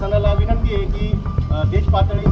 प्रशासनाला विनंती आहे की देश पातळी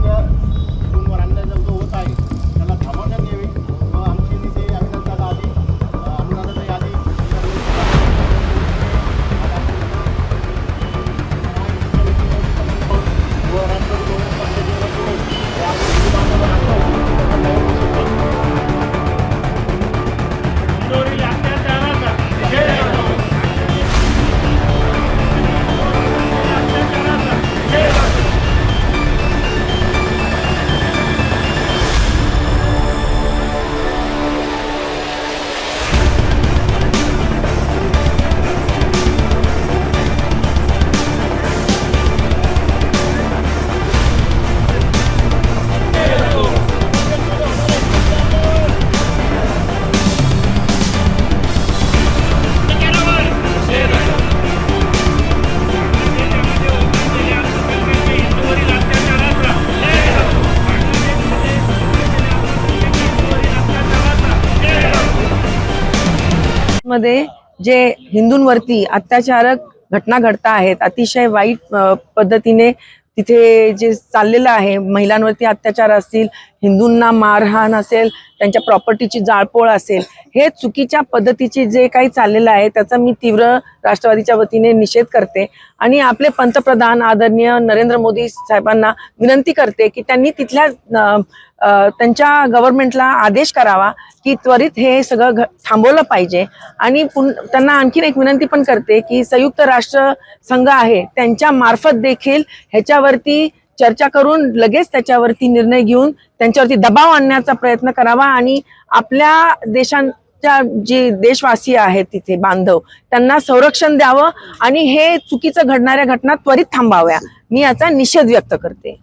मध्ये जे हिंदूंवरती अत्याचारक घटना घडता आहेत अतिशय वाईट अ, पद्धतीने तिथे जे चाललेलं आहे महिलांवरती अत्याचार असतील हिंदूंना मारहाण असेल त्यांच्या प्रॉपर्टीची जाळपोळ असेल हे चुकीच्या पद्धतीचे जे काही चाललेलं आहे त्याचा मी तीव्र राष्ट्रवादीच्या वतीने निषेध करते. आणि आपले पंतप्रधान आदरणीय नरेंद्र मोदी साहेबांना विनंती करते की त्यांनी तिथल्या त्यांच्या गव्हर्नमेंटला आदेश करावा की त्वरित हे सगळं थांबवलं पाहिजे. आणि त्यांना आणखीन एक विनंती पण करते की संयुक्त राष्ट्र संघ आहे त्यांच्या मार्फत देखील ह्याच्यावरती चर्चा करून लगेच त्याच्यावरती निर्णय घेऊन त्यांच्यावरती दबाव आणण्याचा प्रयत्न करावा आणि आपल्या देशांच्या जे देशवासी आहेत तिथे बांधव त्यांना संरक्षण द्यावं आणि हे चुकीचं घडणाऱ्या घटना त्वरित थांबाव्या. मी याचा निषेध व्यक्त करते.